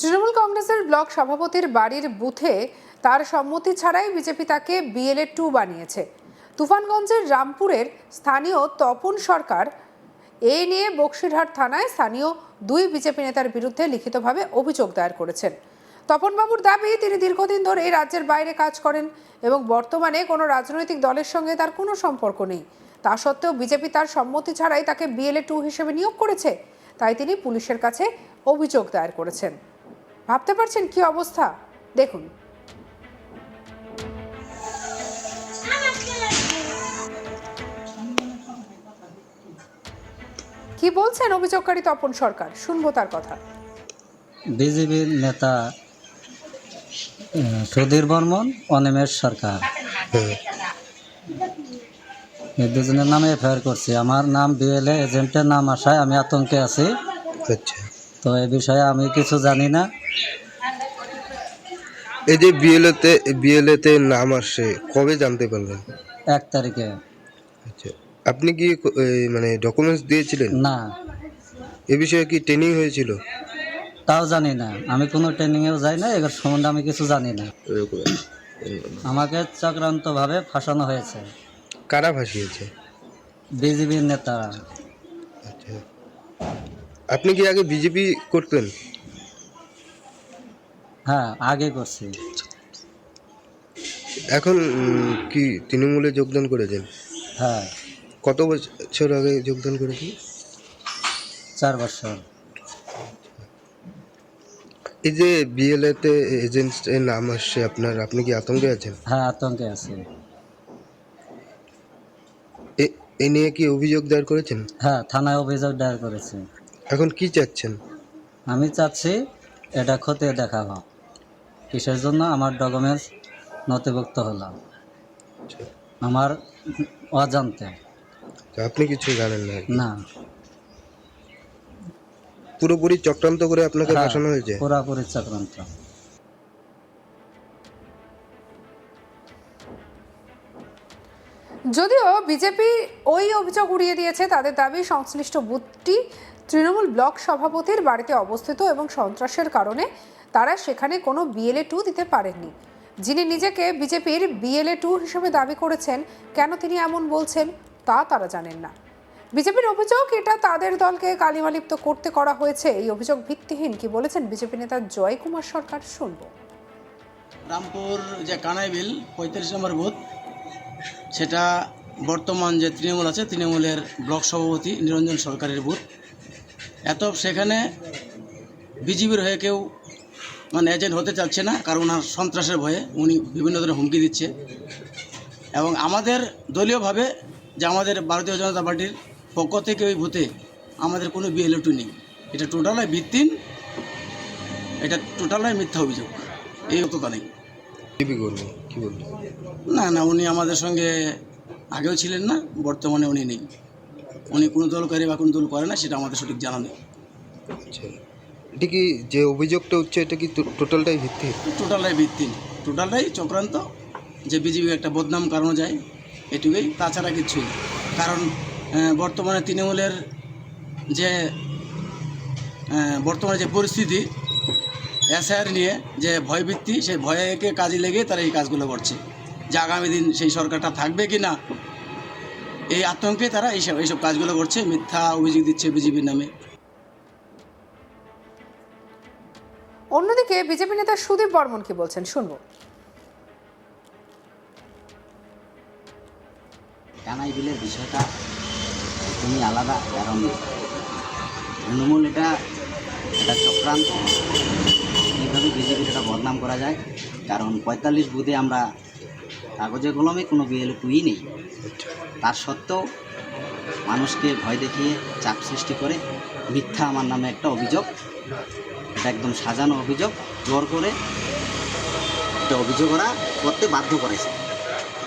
তৃণমূল কংগ্রেসের ব্লক সভাপতির বাড়ির বুথে তার সম্মতি ছাড়াই বিজেপি তাকে বিএলএ টু বানিয়েছে। তুফানগঞ্জের রামপুরের স্থানীয় তপন সরকার এ নিয়ে বক্সিরহাট থানায় স্থানীয় দুই বিজেপি নেতার বিরুদ্ধে লিখিতভাবে অভিযোগ দায়ের করেছেন। তপনবাবুর দাবি, তিনি দীর্ঘদিন ধরে এই রাজ্যের বাইরে কাজ করেন এবং বর্তমানে কোনো রাজনৈতিক দলের সঙ্গে তার কোনো সম্পর্ক নেই। তা সত্ত্বেও বিজেপি তার সম্মতি ছাড়াই তাকে বিএলএ টু হিসেবে নিয়োগ করেছে। তাই তিনি পুলিশের কাছে অভিযোগ দায়ের করেছেন। ভাবতে পারছেন কি অবস্থা? দেখুন। কি বলছেন অভিযোগকারী তপন সরকার? শুনব তার কথা। বিজেপির নেতা সুধীর বর্মন অনিমেষ সরকার। দুজনের নামে এফআইআর করছি। আমার নাম বিএলএ এজেন্টের নাম আসায় আমি আতঙ্কে আছি। আচ্ছা। তো এই বিষয়ে আমি কিছু জানি না। এই যে বিএলএতে বিএলএতে নাম আসছে কবে জানতে পারলেন? এক তারিখে। আচ্ছা আপনি কি এই মানে ডকুমেন্টস দিয়েছিলেন? না। এ বিষয়ে কি ট্রেনিং হয়েছিল? তাও জানি না। আমি কোনো ট্রেনিংয়েও যাই না এর সম্বন্ধে আমি কিছু জানি না। আমাকে চক্রান্তভাবে ফাঁসানো হয়েছে। কারা ভাসিয়েছে বিজেপির নেতারা। আপনি কি আগে বিজেপি করতেন? হ্যাঁ আগে করছি। এখন কি তৃণমূলে যোগদান করেছেন? হ্যাঁ। কত বছর আগে যোগদান করেছেন? চার বছর। এই যে বিএলএতে এজেন্টের নাম আসছে আপনার আপনি কি আতঙ্কে আছেন? হ্যাঁ আতঙ্কে আছি। এ- এ নিয়ে কি অভিযোগ দায়ের করেছেন? হ্যাঁ থানায় অভিযোগ দায়ের করেছি। এখন কি চাচ্ছেন? আমি চাচ্ছি এটা খতিয়ে দেখা হোক। কিসের জন্য আমার ডকুমেন্টস নথিভুক্ত হলাম? আমার অজান্তে। আপনি কিছু জানেন না না। পুরোপুরি চক্রান্ত করে আপনাকে হ্যাঁ, ফাঁসানো হয়েছে? পুরাপুরি চক্রান্ত। যদিও বিজেপি ওই অভিযোগ উড়িয়ে দিয়েছে তাদের দাবি সংশ্লিষ্ট বুথটি তৃণমূল ব্লক সভাপতির বাড়িতে অবস্থিত এবং সন্ত্রাসের কারণে তারা সেখানে কোনো বিএলএ টু দিতে পারেননি। যিনি নিজেকে বিজেপির বিএলএ টু হিসেবে দাবি করেছেন, কেন তিনি এমন বলছেন, তা তারা জানেন না। বিজেপির অভিযোগ, এটা তাদের দলকে কালিমালিপ্ত করতে করা হয়েছে। এই অভিযোগ ভিত্তিহীন, কি বলেছেন বিজেপি নেতা জয় কুমার সরকার, শুনব। রামপুর যে কানাইবিল পঁয়তাল্লিশ নম্বর বুথ, সেটা বর্তমান যে তৃণমূল আছে, তৃণমূলের ব্লক সভাপতি নিরঞ্জন সরকারের বুথ। এত সেখানে বিজিবির হয়ে কেউ মানে এজেন্ট হতে চাচ্ছে না কারণ ওনার সন্ত্রাসের ভয়ে উনি বিভিন্ন ধরনের হুমকি দিচ্ছে। এবং আমাদের দলীয়ভাবে যে আমাদের ভারতীয় জনতা পার্টির পক্ষ থেকে ওই বুথে আমাদের কোনো বিএলএটু নেই। এটা টোটালাই ভিত্তিন এটা টোটালাই মিথ্যা অভিযোগ। এই সত্যতা নেই। না না উনি আমাদের সঙ্গে আগেও ছিলেন না বর্তমানে উনি নেই। উনি কোনো দল করে বা কোনো দল করে না সেটা আমাদের সঠিক জানা নেই। আচ্ছা। এটা কি যে অভিযোগটা হচ্ছে এটা কি টোটালটাই ভিত্তি? টোটালটাই ভিত্তিন টোটালটাই চক্রান্ত যে বিজেপি একটা বদনাম কারণ যায় এটুকুই তাছাড়া কিছুই কারণ বর্তমানে তৃণমূলের যে বর্তমানে যে পরিস্থিতি এসআর নিয়ে যে ভয়ভিত্তি সেই ভয়কে কাজে লেগে তারা এই কাজগুলো করছে। যে আগামী দিন সেই সরকারটা থাকবে কি না এই আতঙ্কে তারা এইসব এইসব কাজগুলো করছে মিথ্যা অভিযোগ দিচ্ছে বিজেপির নামে। অন্যদিকে বিজেপি নেতা সুদীপ বর্মন কি বলছেন শুনব। কানাই বিলের বিষয়টা তুমি আলাদা কারণ তৃণমূল এটা এটা চক্রান্ত। কীভাবে বিজেপির এটা বদনাম করা যায় কারণ পঁয়তাল্লিশ বুধে আমরা কাগজে কলমে কোনো বিএল টুই নেই। তার সত্ত্বেও মানুষকে ভয় দেখিয়ে চাপ সৃষ্টি করে মিথ্যা আমার নামে একটা অভিযোগ, এটা একদম সাজানো অভিযোগ, জোর করে একটা অভিযোগ ওরা করতে বাধ্য করেছে।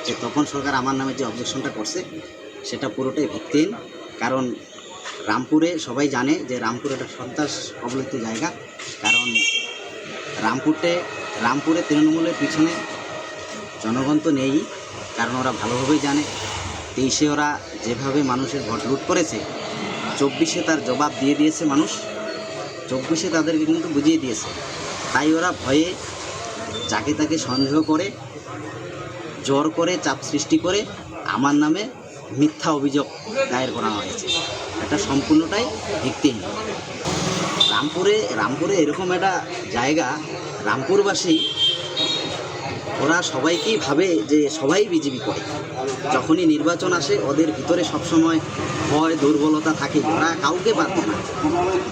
যে তখন সরকার আমার নামে যে অবজেকশনটা করছে, সেটা পুরোটাই ভিত্তিহীন। কারণ রামপুরে সবাই জানে যে রামপুর একটা সন্ত্রাস কবলিত জায়গা। কারণ রামপুরতে রামপুরে তৃণমূলের পিছনে জনগণ তো নেই, কারণ ওরা ভালোভাবেই জানে। তেইশে ওরা যেভাবে মানুষের ভোট লুট করেছে, চব্বিশে তার জবাব দিয়ে দিয়েছে মানুষ, চব্বিশে তাদেরকে কিন্তু বুঝিয়ে দিয়েছে। তাই ওরা ভয়ে যাকে তাকে সন্দেহ করে, জোর করে চাপ সৃষ্টি করে আমার নামে মিথ্যা অভিযোগ দায়ের করানো হয়েছে। এটা সম্পূর্ণটাই ভিত্তিহীন। রামপুরে রামপুরে এরকম একটা জায়গা, রামপুরবাসী ওরা সবাইকেই ভাবে যে সবাই বিজেপি করে। যখনই নির্বাচন আসে, ওদের ভিতরে সবসময় ভয়, দুর্বলতা থাকে। ওরা কাউকে পারত না।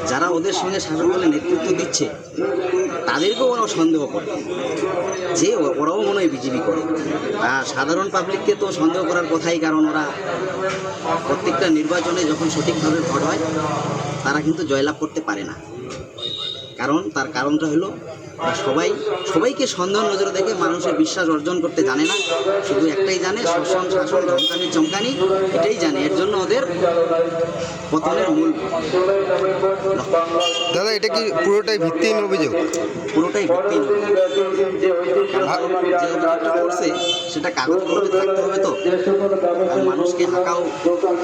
যারা ওদের সঙ্গে শাসক নেতৃত্ব দিচ্ছে, তাদেরকেও ওরা সন্দেহ করে। যে ওরাও মনে হয় বিজেপি করে। আর সাধারণ পাবলিককে তো সন্দেহ করার কথাই, কারণ ওরা প্রত্যেকটা নির্বাচনে যখন সঠিকভাবে ভোট হয়, তারা কিন্তু জয়লাভ করতে পারে না। কারণ, তার কারণটা হলো সবাই সবাইকে সন্দেহ নজরে দেখে মানুষের বিশ্বাস অর্জন করতে জানে না। শুধু একটাই জানে শোষণ শাসন ধমকানি চমকানি এটাই জানে। এর জন্য ওদের পতনের মূল দাদা এটা কি পুরোটাই ভিত্তিহীন অভিযোগ? পুরোটাই ভিত্তিহীন কারণ যে অভিযোগটা করছে সেটা কাগজ কলমে থাকতে হবে তো। মানুষকে হাঁকাও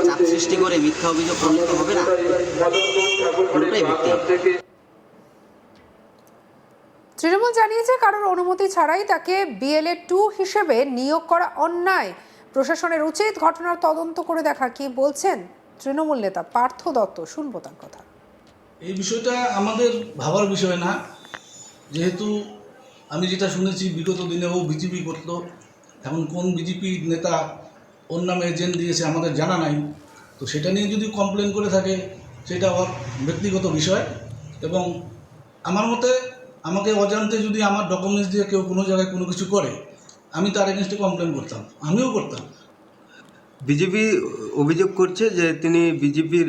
চাপ সৃষ্টি করে মিথ্যা অভিযোগ প্রমাণিত হবে না। পুরোটাই ভিত্তিহীন। তৃণমূল জানিয়েছে কারোর অনুমতি ছাড়াই তাকে বিএলএ টু হিসেবে নিয়োগ করা অন্যায়। প্রশাসনের উচিত ঘটনার তদন্ত করে দেখা কি বলছেন তৃণমূল নেতা পার্থ দত্ত? শুনব তার কথা। এই বিষয়টা আমাদের ভাবার বিষয় না। যেহেতু আমি যেটা শুনেছি, বিগত দিনেও বিজেপি করতো। এখন কোন বিজেপি নেতা ওর নামে এজেন্ট দিয়েছে আমাদের জানা নাই। তো সেটা নিয়ে যদি কমপ্লেন করে থাকে, সেটা ওর ব্যক্তিগত বিষয়। এবং আমার মতে আমাকে অজান্তে যদি আমার ডকুমেন্টস দিয়ে কেউ কোনো জায়গায় কোনো কিছু করে আমি তার এগেনস্টে কমপ্লেন করতাম। আমিও করতাম। বিজেপি অভিযোগ করছে যে তিনি বিজেপির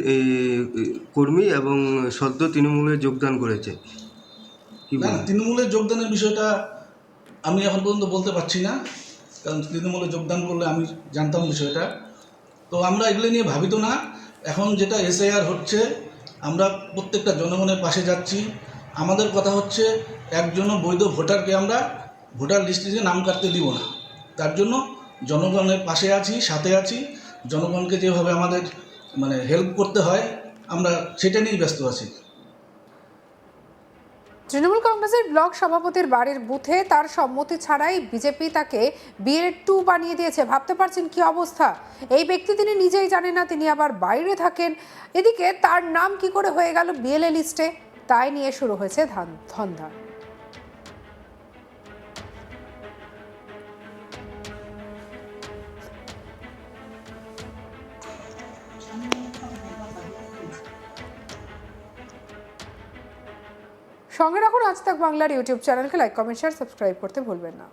কর্মী এবং সদ্য তৃণমূলে যোগদান করেছে। না তৃণমূলের যোগদানের বিষয়টা আমি এখন পর্যন্ত বলতে পারছি না কারণ তৃণমূলে যোগদান করলে আমি জানতাম বিষয়টা। তো আমরা এগুলো নিয়ে ভাবিত না। এখন যেটা এসআইআর হচ্ছে আমরা প্রত্যেকটা জনগণের পাশে যাচ্ছি। আমাদের কথা হচ্ছে একজনও বৈধ ভোটারকে আমরা ভোটার লিস্টে নাম কাটতে দিব না। তার জন্য জনগণের পাশে আছি, সাথে আছি। জনগণকে যেভাবে আমাদের মানে হেল্প করতে হয়, আমরা সেটা নিয়েই ব্যস্ত আছি। তৃণমূল কংগ্রেসের ব্লক সভাপতির বাড়ির বুথে তার সম্মতি ছাড়াই বিজেপি তাকে বিএলএ টু বানিয়ে দিয়েছে। ভাবতে পারছেন কি অবস্থা? এই ব্যক্তি তিনি নিজেই জানেন না, তিনি আবার বাইরে থাকেন। এদিকে তার নাম কি করে হয়ে গেল বিএলএ লিস্টে তাই নিয়ে শুরু হয়েছে ধান ধন্দা সঙ্গে রাখুন আজ তাক বাংলার ইউটিউব চ্যানেলকে লাইক, কমেন্ট, শেয়ার, সাবস্ক্রাইব করতে ভুলবেন না।